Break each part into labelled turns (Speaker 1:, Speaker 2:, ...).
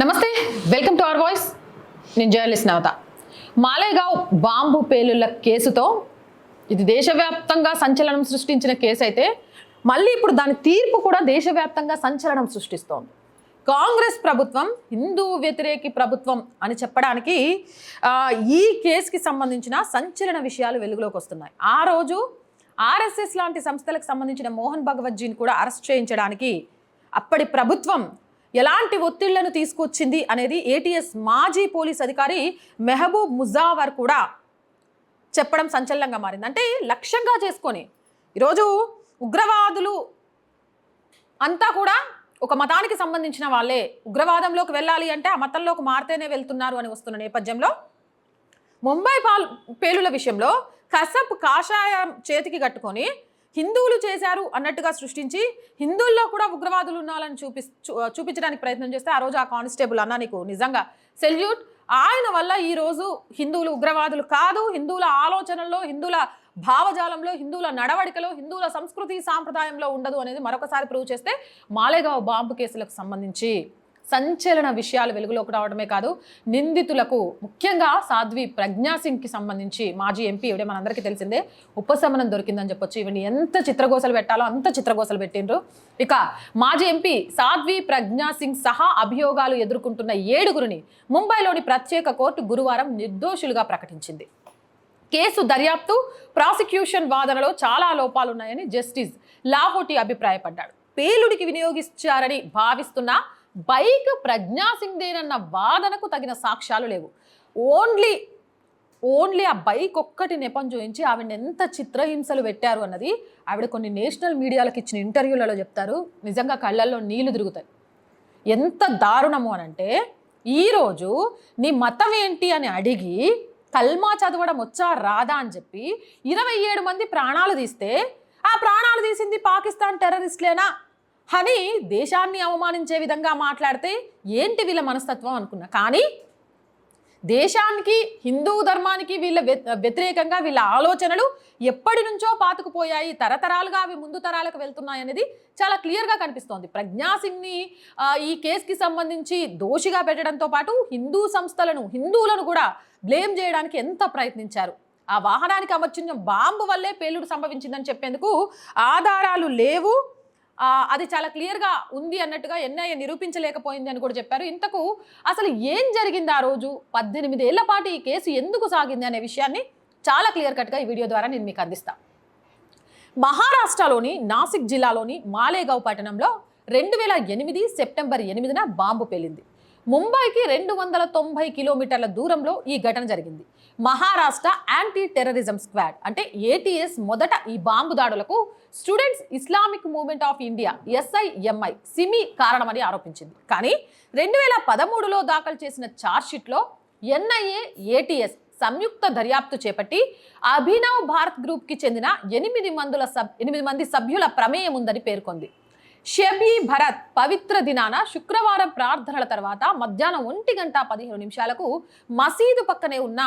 Speaker 1: నమస్తే welcome to our voice. నేను journalist Navatha. Malegaon bomb పేలుళ్ళ కేసుతో ఇది దేశవ్యాప్తంగా సంచలనం సృష్టించిన కేసు అయితే మళ్ళీ ఇప్పుడు దాని తీర్పు కూడా దేశవ్యాప్తంగా సంచలనం సృష్టిస్తోంది. కాంగ్రెస్ ప్రభుత్వం హిందూ వ్యతిరేకి ప్రభుత్వం అని చెప్పడానికి ఈ కేసుకి సంబంధించిన సంచలన విషయాలు వెలుగులోకి వస్తున్నాయి. ఆ రోజు ఆర్ఎస్ఎస్ లాంటి సంస్థలకు సంబంధించిన మోహన్ భగవత్జీని కూడా అరెస్ట్ చేయించడానికి అప్పటి ప్రభుత్వం ఎలాంటి ఒత్తిళ్ళను తీసుకొచ్చింది అనేది ఏటీఎస్ మాజీ పోలీస్ అధికారి మెహబూబ్ ముజావర్ కూడా చెప్పడం సంచలనంగా మారింది. అంటే లక్ష్యంగా చేసుకొని ఈరోజు ఉగ్రవాదులు అంతా కూడా ఒక మతానికి సంబంధించిన వాళ్ళే. ఉగ్రవాదంలోకి వెళ్ళాలి అంటే ఆ మతంలోకి మారితేనే వెళ్తున్నారు అని వస్తున్న నేపథ్యంలో ముంబై పాల్ పేలుల విషయంలో కసబ్ కాషాయం చేతికి కట్టుకొని హిందువులు చేశారు అన్నట్టుగా సృష్టించి హిందువుల్లో కూడా ఉగ్రవాదులు ఉన్నారని చూపి చూ- చూపించడానికి ప్రయత్నం చేస్తే ఆ రోజు ఆ కానిస్టేబుల్ అన్న నీకు నిజంగా సెల్యూట్. ఆయన వల్ల ఈ రోజు హిందువులు ఉగ్రవాదులు కాదు. హిందువుల ఆలోచనల్లో హిందువుల భావజాలంలో హిందువుల నడవడికలో హిందువుల సంస్కృతి సాంప్రదాయంలో ఉండదు అనేది మరొకసారి ప్రూవ్ చేస్తే మాలేగావ్ బాంబు కేసులకు సంబంధించి సంచలన విషయాలు వెలుగులోకి రావడమే కాదు నిందితులకు ముఖ్యంగా సాధ్వి ప్రజ్ఞా సింగ్కి సంబంధించి మాజీ ఎంపీ ఇవిడే మనందరికీ తెలిసిందే ఉపశమనం దొరికిందని చెప్పొచ్చు. ఇవన్నీ ఎంత చిత్రగోసలు పెట్టాలో అంత చిత్రగోసలు పెట్టిండ్రు. ఇక మాజీ ఎంపీ సాధ్వి ప్రజ్ఞా సింగ్ సహా అభియోగాలు ఎదుర్కొంటున్న ఏడుగురిని ముంబైలోని ప్రత్యేక కోర్టు గురువారం నిర్దోషులుగా ప్రకటించింది. కేసు దర్యాప్తు ప్రాసిక్యూషన్ వాదనలో చాలా లోపాలున్నాయని జస్టిస్ లాహోటి అభిప్రాయపడ్డాడు. పేలుడికి వినియోగించారని భావిస్తున్న బైక్ ప్రజ్ఞాసింగ్దేనన్న వాదనకు తగిన సాక్ష్యాలు లేవు. ఓన్లీ ఓన్లీ ఆ బైక్ ఒక్కటి నెపం చూపించి ఆవిడ ఎంత చిత్రహింసలు పెట్టారు అన్నది ఆవిడ కొన్ని నేషనల్ మీడియాలకు ఇచ్చిన ఇంటర్వ్యూలలో చెప్తారు. నిజంగా కళ్ళల్లో నీళ్ళు తిరుగుతాయి. ఎంత దారుణము అని అంటే ఈరోజు నీ మతం ఏంటి అని అడిగి కల్మా చదవడం వచ్చా రాదా అని చెప్పి ఇరవై ఏడు మంది ప్రాణాలు తీస్తే ఆ ప్రాణాలు తీసింది పాకిస్తాన్ టెర్రరిస్ట్లేనా? అని దేశాన్ని అవమానించే విధంగా మాట్లాడితే ఏంటి వీళ్ళ మనస్తత్వం అనుకున్నా? కానీ దేశానికి హిందూ ధర్మానికి వీళ్ళ వ్యతిరేకంగా వీళ్ళ ఆలోచనలు ఎప్పటి నుంచో పాతుకుపోయాయి. తరతరాలుగా అవి ముందు తరాలకు వెళ్తున్నాయి అనేది చాలా క్లియర్గా కనిపిస్తోంది. ప్రజ్ఞా సింగ్ని ఈ కేసుకి సంబంధించి దోషిగా పెట్టడంతో పాటు హిందూ సంస్థలను హిందువులను కూడా బ్లేమ్ చేయడానికి ఎంత ప్రయత్నించారు? ఆ వాహనానికి అమర్చిన బాంబు వల్లే పేలుడు సంభవించిందని చెప్పేందుకు ఆధారాలు లేవు. అది చాలా క్లియర్గా ఉంది అన్నట్టుగా ఎన్ఐఏ నిరూపించలేకపోయింది అని కూడా చెప్పారు. ఇంతకు అసలు ఏం జరిగింది ఆ రోజు? పద్దెనిమిది ఏళ్ళ పాటు ఈ కేసు ఎందుకు సాగింది అనే విషయాన్ని చాలా క్లియర్ కట్గా ఈ వీడియో ద్వారా నేను మీకు అందిస్తాను మహారాష్ట్రలోని నాసిక్ జిల్లాలోని మాలేగావ్ పట్టణంలో రెండు వేల ఎనిమిది సెప్టెంబర్ ఎనిమిదిన బాంబు పేలింది. ముంబైకి రెండు వందల తొంభై కిలోమీటర్ల దూరంలో ఈ ఘటన జరిగింది. మహారాష్ట్ర యాంటీ టెర్రరిజం స్క్వాడ్ అంటే ఏటీఎస్ మొదట ఈ బాంబు దాడులకు students Islamic movement of India SIMI SIMI కారణమని ఆరోపించింది. కానీ రెండు వేల పదమూడులో దాఖలు చేసిన ఛార్జ్షీట్లో ఎన్ఐఏ ఏటీఎస్ సంయుక్త దర్యాప్తు చేపట్టి అభినవ్ భారత్ గ్రూప్కి చెందిన ఎనిమిది మందుల సబ్ ఎనిమిది మంది సభ్యుల ప్రమేయం ఉందని పేర్కొంది. షబీ భరత్ పవిత్ర దినాన శుక్రవారం ప్రార్థనల తర్వాత మధ్యాహ్నం ఒంటి గంట పదిహేను నిమిషాలకు మసీదు పక్కనే ఉన్న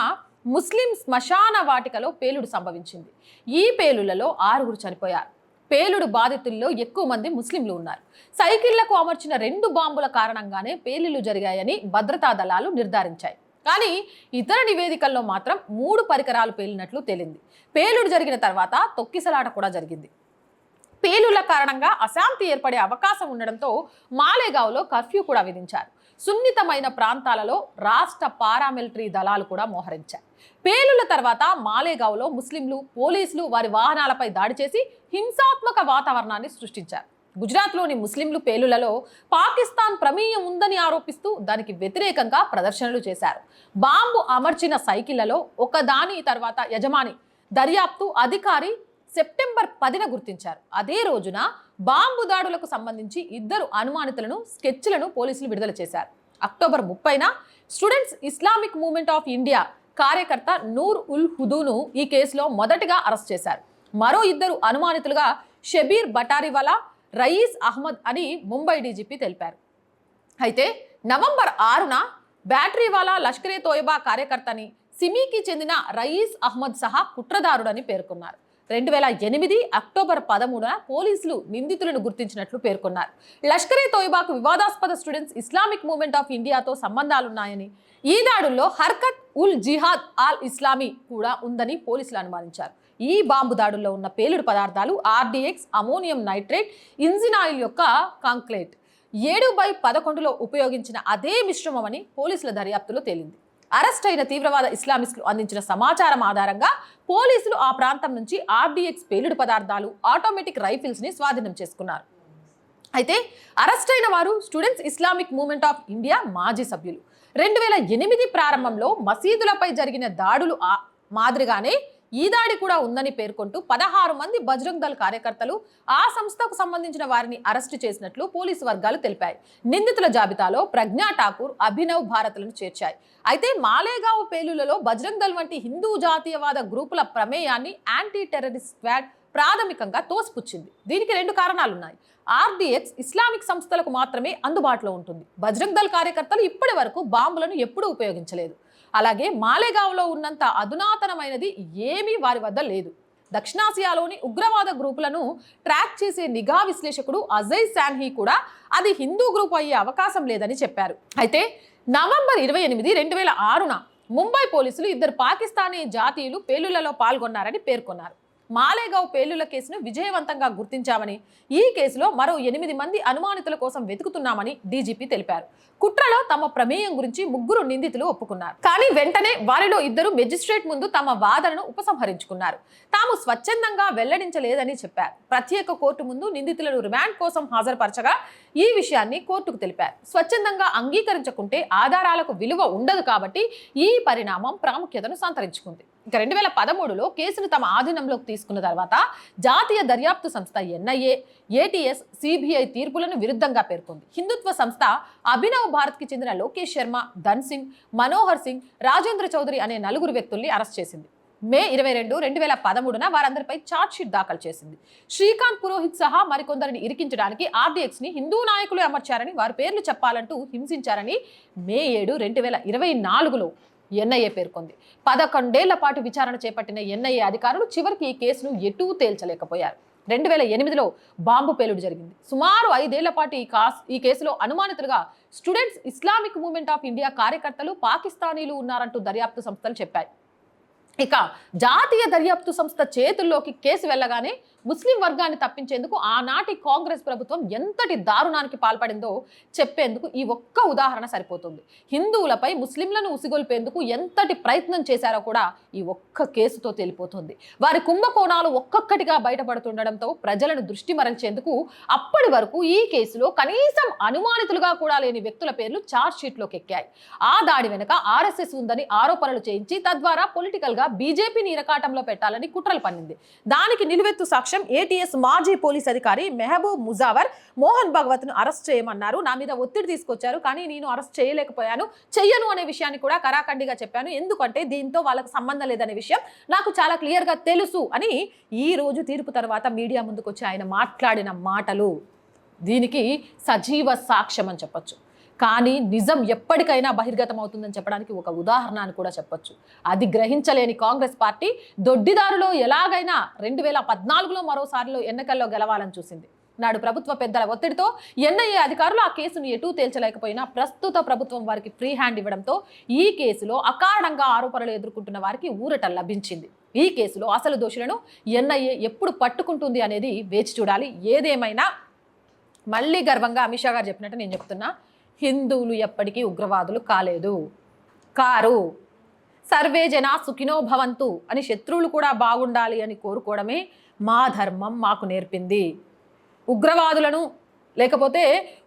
Speaker 1: ముస్లిం శ్మశాన వాటికలో పేలుడు సంభవించింది. ఈ పేలులలో ఆరుగురు చనిపోయారు. పేలుడు బాధితుల్లో ఎక్కువ మంది ముస్లింలు ఉన్నారు. సైకిళ్ళకు అమర్చిన రెండు బాంబుల కారణంగానే పేలుళ్ళు జరిగాయని భద్రతా దళాలు నిర్ధారించాయి. కానీ ఇతర నివేదికల్లో మాత్రం మూడు పరికరాలు పేలినట్లు తేలింది. పేలుడు జరిగిన తర్వాత తొక్కిసలాట కూడా జరిగింది. పేలుల కారణంగా అశాంతి ఏర్పడే అవకాశం ఉండడంతో మాలేగావ్లో కర్ఫ్యూ కూడా విధించారు. సున్నితమైన ప్రాంతాలలో రాష్ట్ర పారామిలిటరీ దళాలు కూడా మోహరించాయి. పేలుల తర్వాత మాలేగావ్లో ముస్లింలు పోలీసులు వారి వాహనాలపై దాడి చేసి హింసాత్మక వాతావరణాన్ని సృష్టించారు. గుజరాత్లోని ముస్లింలు పేలులలో పాకిస్తాన్ ప్రమేయం ఉందని ఆరోపిస్తూ దానికి వ్యతిరేకంగా ప్రదర్శనలు చేశారు. బాంబు అమర్చిన సైకిళ్ళలో ఒకదాని తర్వాత యజమాని దర్యాప్తు అధికారి సెప్టెంబర్ పదిన గుర్తించారు. అదే రోజున బాంబు దాడులకు సంబంధించి ఇద్దరు అనుమానితులను స్కెచ్లను పోలీసులు విడుదల చేశారు. అక్టోబర్ ముప్పైన students Islamic movement of India కార్యకర్త నూర్ ఉల్ హుదూను ఈ కేసులో మొదటగా అరెస్ట్ చేశారు. మరో ఇద్దరు అనుమానితులుగా షబీర్ బటారివాలా రయీస్ అహ్మద్ అని ముంబై డీజీపీ తెలిపారు. అయితే నవంబర్ ఆరున బ్యాటరీవాలా లష్కరే తోయబా కార్యకర్తని సిమీకి చెందిన రయీస్ అహ్మద్ సహా కుట్రదారుడని పేర్కొన్నారు. రెండు వేల ఎనిమిది అక్టోబర్ పదమూడున పోలీసులు నిందితులను గుర్తించినట్లు పేర్కొన్నారు. లష్కరే తోయిబాకు వివాదాస్పద స్టూడెంట్స్ ఇస్లామిక్ మూవ్మెంట్ ఆఫ్ ఇండియాతో సంబంధాలున్నాయని ఈ దాడుల్లో హర్కత్ ఉల్ జిహాద్ ఆల్ ఇస్లామీ కూడా ఉందని పోలీసులు అనుమానించారు. ఈ బాంబు దాడుల్లో ఉన్న పేలుడు పదార్థాలు RDX ammonium nitrate engine oil యొక్క కాంక్లేట్. ఏడు బై పదకొండులో ఉపయోగించిన అదే మిశ్రమమని పోలీసుల దర్యాప్తులో తేలింది. అరెస్ట్ అయిన తీవ్రవాద ఇస్లామిస్టులు అందించిన సమాచారం ఆధారంగా పోలీసులు ఆ ప్రాంతం నుంచి ఆర్డీఎక్స్ పేలుడు పదార్థాలు ఆటోమేటిక్ రైఫిల్స్ని స్వాధీనం చేసుకున్నారు. అయితే అరెస్ట్ అయిన వారు students Islamic movement of India మాజీ సభ్యులు. రెండు వేల ఎనిమిది ప్రారంభంలో మసీదులపై జరిగిన దాడులు మాదిరిగానే ఈ దాడి కూడా ఉందని పేర్కొంటూ పదహారు మంది బజరంగ్ దళ్ కార్యకర్తలు ఆ సంస్థకు సంబంధించిన వారిని అరెస్టు చేసినట్లు పోలీసు వర్గాలు తెలిపాయి. నిందితుల జాబితాలో ప్రజ్ఞా ఠాకూర్ అభినవ్ భారత్లను చేర్చాయి. అయితే మాలేగావ్ పేలులలో బజరంగ్ దళ్ వంటి హిందూ జాతీయవాద గ్రూపుల ప్రమేయాన్ని యాంటీ టెర్రరిస్ట్ స్క్వాడ్ ప్రాథమికంగా తోసిపుచ్చింది. దీనికి రెండు కారణాలున్నాయి. ఆర్డీఎక్స్ ఇస్లామిక్ సంస్థలకు మాత్రమే అందుబాటులో ఉంటుంది. బజరంగ్ దళ్ కార్యకర్తలు ఇప్పటి వరకు బాంబులను ఎప్పుడూ ఉపయోగించలేదు. అలాగే మాలేగావ్లో ఉన్నంత అధునాతనమైనది ఏమీ వారి వద్ద లేదు. దక్షిణాసియాలోని ఉగ్రవాద గ్రూపులను ట్రాక్ చేసే నిఘా విశ్లేషకుడు అజయ్ శాన్హీ కూడా అది హిందూ గ్రూప్ అయ్యే అవకాశం లేదని చెప్పారు. అయితే నవంబర్ ఇరవై ఎనిమిది రెండు వేల ఆరున ముంబై పోలీసులు ఇద్దరు పాకిస్తానీ జాతీయులు పేలుళ్ళలో పాల్గొన్నారని పేర్కొన్నారు. మాలేగావ్ పేలుల కేసును విజయవంతంగా గుర్తించామని ఈ కేసులో మరో ఎనిమిది మంది అనుమానితుల కోసం వెతుకుతున్నామని డీజీపీ తెలిపారు. కుట్రలో తమ ప్రమేయం గురించి ముగ్గురు నిందితులు ఒప్పుకున్నారు. కానీ వెంటనే వారిలో ఇద్దరు మెజిస్ట్రేట్ ముందు తమ వాదనను ఉపసంహరించుకున్నారు. తాము స్వచ్ఛందంగా వెల్లడించలేదని చెప్పారు. ప్రత్యేక కోర్టు ముందు నిందితులను రిమాండ్ కోసం హాజరుపరచగా ఈ విషయాన్ని కోర్టుకు తెలిపారు. స్వచ్ఛందంగా అంగీకరించకుంటే ఆధారాలకు విలువ ఉండదు కాబట్టి ఈ పరిణామం ప్రాముఖ్యతను సంతరించుకుంది. ఇక రెండు వేల పదమూడులో కేసును తమ ఆధీనంలోకి తీసుకున్న తర్వాత జాతీయ దర్యాప్తు సంస్థ ఎన్ఐఏ ఏటీఎస్ సిబిఐ తీర్పులను విరుద్ధంగా పేర్కొంది. హిందుత్వ సంస్థ అభినవ్ భారత్కి చెందిన లోకేష్ శర్మ ధన్ సింగ్ మనోహర్ సింగ్ రాజేంద్ర చౌదరి అనే నలుగురు వ్యక్తుల్ని అరెస్ట్ చేసింది. మే ఇరవై రెండు రెండు వేల పదమూడున వారందరిపై ఛార్జ్ షీట్ దాఖలు చేసింది. శ్రీకాంత్ పురోహిత్ సహా మరికొందరిని ఇరికించడానికి ఆర్డిఎక్స్ని హిందూ నాయకులు అమర్చారని వారి పేర్లు చెప్పాలంటూ హింసించారని మే ఏడు రెండు వేల ఇరవై నాలుగులో ఎన్ఐఏ పేర్కొంది. పదకొండేళ్ళ పాటు విచారణ చేపట్టిన ఎన్ఐఏ అధికారులు చివరికి ఈ కేసును ఎటూ తేల్చలేకపోయారు. రెండు వేల ఎనిమిదిలో బాంబు పేలుడు జరిగింది. సుమారు ఐదేళ్ళ పాటు ఈ కాస్ ఈ కేసులో అనుమానితులుగా students Islamic movement of India కార్యకర్తలు పాకిస్తానీలు ఉన్నారంటూ దర్యాప్తు సంస్థలు చెప్పాయి. ఇక జాతీయ దర్యాప్తు సంస్థ చేతుల్లోకి కేసు వెళ్ళగానే ముస్లిం వర్గాన్ని తప్పించేందుకు ఆనాటి కాంగ్రెస్ ప్రభుత్వం ఎంతటి దారుణానికి పాల్పడిందో చెప్పేందుకు ఈ ఒక్క ఉదాహరణ సరిపోతుంది. హిందువులపై ముస్లింలను ఉసిగొల్పేందుకు ఎంతటి ప్రయత్నం చేశారో కూడా ఈ ఒక్క కేసుతో తేలిపోతుంది. వారి కుంభకోణాలు ఒక్కొక్కటిగా బయటపడుతుండడంతో ప్రజలను దృష్టి మరల్చేందుకు అప్పటి వరకు ఈ కేసులో కనీసం అనుమానితులుగా కూడా లేని వ్యక్తుల పేర్లు ఛార్జ్ షీట్లోకి ఎక్కాయి. ఆ దాడి వెనుక ఆర్ఎస్ఎస్ ఉందని ఆరోపణలు చేయించి తద్వారా పొలిటికల్గా గా బీజేపీని ఇరకాటంలో పెట్టాలని కుట్రలు పన్నింది. దానికి నిలువెత్తు సాక్ష్యం ఏటీఎస్ మాజీ పోలీస్ అధికారి మెహబూబ్ ముజావర్. మోహన్ భగవత్ను అరెస్ట్ చేయమన్నారు. నా మీద ఒత్తిడి తీసుకొచ్చారు. కానీ నేను అరెస్ట్ చేయలేకపోయాను. చెయ్యను అనే విషయాన్ని కూడా కరాఖండిగా చెప్పాను. ఎందుకంటే దీంతో వాళ్ళకు సంబంధం లేదనే విషయం నాకు చాలా క్లియర్గా తెలుసు అని ఈ రోజు తీర్పు తర్వాత మీడియా ముందుకు వచ్చి ఆయన మాట్లాడిన మాటలు. దీనికి సజీవ సాక్ష్యం అని చెప్పొచ్చు. కానీ నిజం ఎప్పటికైనా బహిర్గతం అవుతుందని చెప్పడానికి ఒక ఉదాహరణ అని కూడా చెప్పొచ్చు. అది గ్రహించలేని కాంగ్రెస్ పార్టీ దొడ్డిదారులో ఎలాగైనా రెండు వేల పద్నాలుగులో మరోసారిలో ఎన్నికల్లో గెలవాలని చూసింది. నాడు ప్రభుత్వ పెద్దల ఒత్తిడితో ఎన్ఐఏ అధికారులు ఆ కేసును ఎటూ తేల్చలేకపోయినా ప్రస్తుత ప్రభుత్వం వారికి ఫ్రీ హ్యాండ్ ఇవ్వడంతో ఈ కేసులో అకారణంగా ఆరోపణలు ఎదుర్కొంటున్న వారికి ఊరట లభించింది. ఈ కేసులో అసలు దోషులను ఎన్ఐఏ ఎప్పుడు పట్టుకుంటుంది అనేది వేచి చూడాలి. ఏదేమైనా మళ్ళీ గర్వంగా అమిత్ షా గారు చెప్పినట్టు నేను చెప్తున్నా హిందువులు ఎప్పటికీ ఉగ్రవాదులు కాలేదు. కారు సర్వే జన సుఖినో భవంతు అని శత్రువులు కూడా బాగుండాలి అని కోరుకోవడమే మా ధర్మం మాకు నేర్పింది. ఉగ్రవాదులను లేకపోతే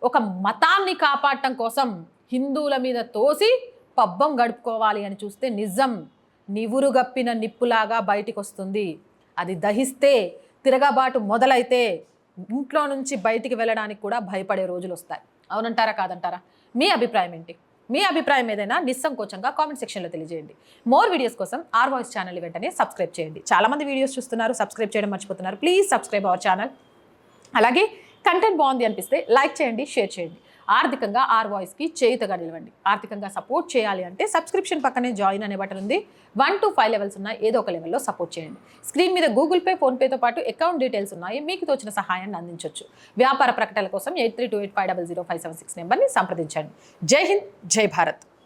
Speaker 1: ఒక మతాన్ని కాపాడటం కోసం హిందువుల మీద తోసి పబ్బం గడుపుకోవాలి అని చూస్తే నిజం. నివురుగప్పిన నిప్పులాగా బయటికి వస్తుంది అది దహిస్తే తిరగబాటు మొదలైతే ఇంట్లో నుంచి బయటికి వెళ్ళడానికి కూడా భయపడే రోజులు వస్తాయి అవునంటారా కాదంటారా? మీ అభిప్రాయం ఏంటి? మీ అభిప్రాయం ఏదైనా నిస్సంకోచంగా కామెంట్ సెక్షన్లో తెలియజేయండి. మోర్ వీడియోస్ కోసం ఆర్ వాయిస్ ఛానల్ వెంటనే సబ్స్క్రైబ్ చేయండి. చాలామంది వీడియోస్ చూస్తున్నారు సబ్స్క్రైబ్ చేయడం మర్చిపోతున్నారు. Please subscribe our channel. అలాగే కంటెంట్ బాగుంది అనిపిస్తే లైక్ చేయండి షేర్ చేయండి. ఆర్థికంగా ఆర్ వాయిస్కి చేయుతగా నిలవండి. ఆర్థికంగా సపోర్ట్ చేయాలి అంటే సబ్స్క్రిప్షన్ పక్కనే జాయిన్ అనే బటన్ ఉంది. వన్ టు ఫైవ్ లెవెల్స్ ఉన్నాయి ఏదో ఒక లెవెల్లో సపోర్ట్ చేయండి. స్క్రీన్ మీద గూగుల్ పే ఫోన్పేతో పాటు అకౌంట్ డీటెయిల్స్ ఉన్నాయి మీకు తోచిన సహాయాన్ని అందించవచ్చు వ్యాపార ప్రకటనల కోసం eight three two eight five double zero five seven six నెంబర్ని సంప్రదించండి. జై హింద్ జై భారత్.